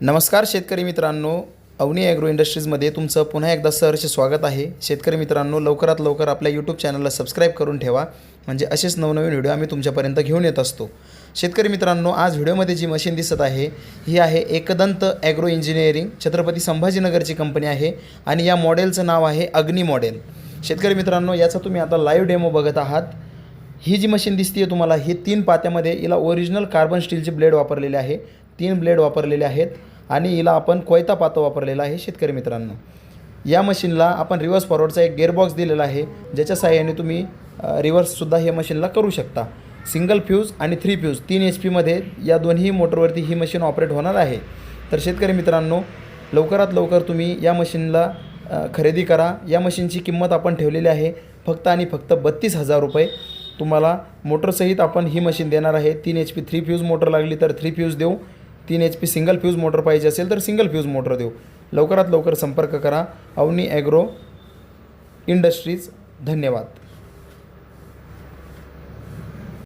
नमस्कार शेतकरी मित्रांनो अवनी ॲग्रो इंडस्ट्रीजमध्ये तुमचं पुन्हा एकदा सहर्ष स्वागत आहे. शेतकरी मित्रांनो लवकरात लवकर आपल्या यूट्यूब चॅनलला सबस्क्राईब करून ठेवा. म्हणजे असेच नवनवीन व्हिडिओ आम्ही तुमच्यापर्यंत घेऊन येत असतो. शेतकरी मित्रांनो आज व्हिडिओमध्ये जी मशीन दिसत आहे ही आहे एकदंत ॲग्रो इंजिनिअरिंग छत्रपती संभाजीनगरची कंपनी आहे आणि या मॉडेलचं नाव आहे अग्नी मॉडेल शेतकरी मित्रांनो याचा तुम्ही आता लाईव्ह डेमो बघत आहात. ही जी मशीन दिसते आहे तुम्हाला ही तीन पात्यामध्ये हिला ओरिजिनल कार्बन स्टीलचे ब्लेड वापरलेले आहे. तीन ब्लेड वापरलेले आहेत आणि हिला आपण कोयता पातं वापरलेला आहे शेतकरी मित्रांनो. या मशीनला आपण रिव्हर्स फॉरवर्डचा एक गेअरबॉक्स दिलेला आहे ज्याच्या साहाय्याने तुम्ही रिव्हर्ससुद्धा हे मशीनला करू शकता. सिंगल फ्यूज आणि थ्री फ्यूज तीन एच पीमध्ये या दोन्ही मोटरवरती ही मशीन ऑपरेट होणार आहे. तर शेतकरी मित्रांनो लवकरात लवकर तुम्ही या मशीनला खरेदी करा. या मशीनची किंमत आपण ठेवलेली आहे फक्त आणि फक्त बत्तीस हजार रुपये. तुम्हाला मोटरसहित आपण ही मशीन देणार आहे. तीन H P three fuse motor लागली तर थ्री फ्यूज देऊ. तीन H P single fuse motor पाहिजे असेल तर सिंगल फ्यूज मोटर देऊ. लवकरात लवकर संपर्क करा. अवनी ॲग्रो इंडस्ट्रीज धन्यवाद.